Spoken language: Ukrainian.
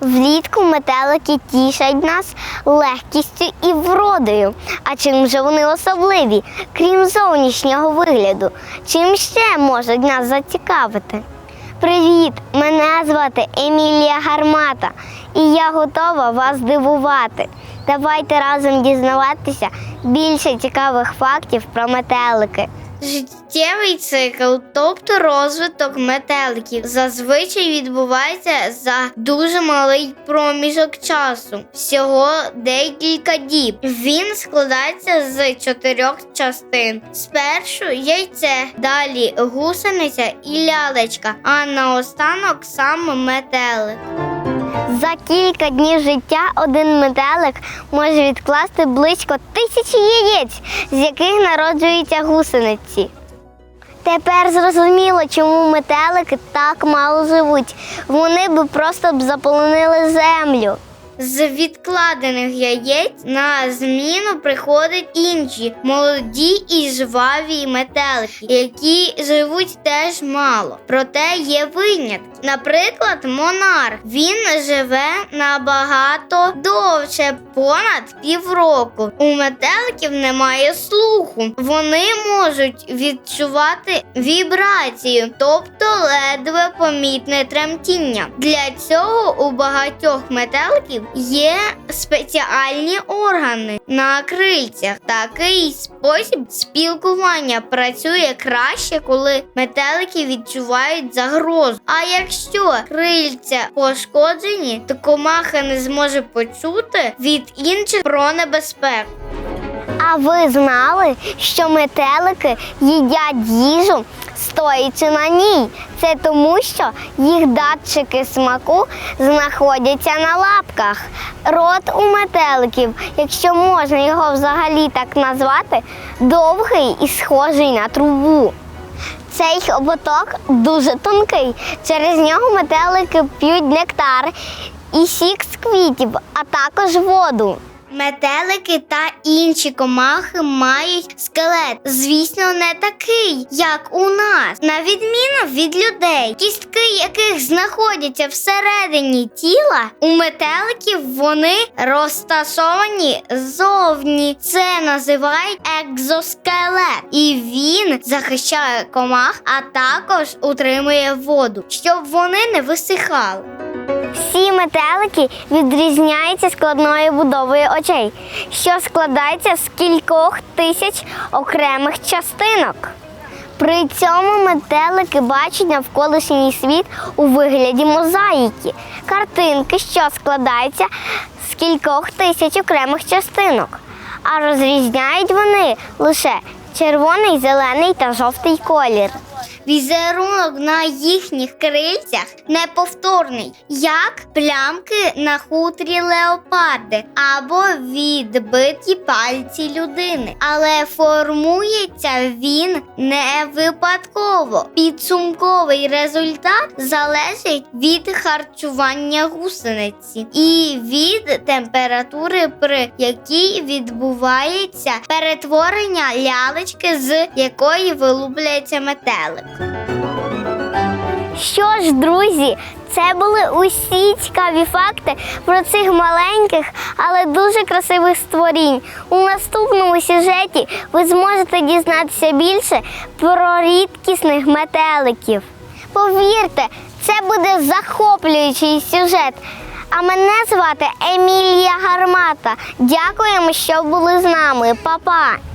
Влітку метелики тішать нас легкістю і вродою. А чим же вони особливі, крім зовнішнього вигляду? Чим ще можуть нас зацікавити? Привіт! Мене звати Емілія Гармата, і я готова вас дивувати. Давайте разом дізнаватися більше цікавих фактів про метелики. Життєвий цикл, тобто розвиток метеликів, зазвичай відбувається за дуже малий проміжок часу, всього декілька діб. Він складається з чотирьох частин: спершу яйце, далі гусениця і лялечка, а наостанок сам метелик. За кілька днів життя один метелик може відкласти близько тисячі яєць, з яких народжуються гусениці. Тепер зрозуміло, чому метелики так мало живуть. Вони б просто б заполонили землю. З відкладених яєць на зміну приходять інші молоді і жваві метелики, які живуть теж мало. Проте є винятки. Наприклад, монарх. Він живе набагато довше, понад півроку. У метеликів немає слуху. Вони можуть відчувати вібрацію, тобто ледве помітне тремтіння. Для цього у багатьох метеликів є спеціальні органи на крильцях. Такий спосіб спілкування працює краще, коли метелики відчувають загрозу. А якщо крильця пошкоджені, то комаха не зможе почути від інших про небезпеку. А ви знали, що метелики їдять їжу, стоячи на ній? Це тому, що їх датчики смаку знаходяться на лапках. Рот у метеликів, якщо можна його взагалі так назвати, довгий і схожий на трубу. Цей ободок дуже тонкий. Через нього метелики п'ють нектар і сік з квітів, а також воду. Метелики та інші комахи мають скелет. Звісно, не такий, як у нас, на відміну від людей, кістки яких знаходяться всередині тіла, у метеликів вони розташовані ззовні. Це називають екзоскелет, і він захищає комах, а також утримує воду, щоб вони не висихали. Всі метелики відрізняються складною будовою очей, що складається з кількох тисяч окремих частинок. При цьому метелики бачать навколишній світ у вигляді мозаїки, картинки, що складаються з кількох тисяч окремих частинок. А розрізняють вони лише червоний, зелений та жовтий колір. Візерунок на їхніх крильцях неповторний, як плямки на хутрі леопарди або відбиті пальці людини. Але формується він не випадково. Підсумковий результат залежить від харчування гусениці і від температури, при якій відбувається перетворення лялечки, з якої вилупляється метелик. Що ж, друзі, це були усі цікаві факти про цих маленьких, але дуже красивих створінь. У наступному сюжеті ви зможете дізнатися більше про рідкісних метеликів. Повірте, це буде захоплюючий сюжет. А мене звати Емілія Гармата. Дякуємо, що були з нами. Па-па!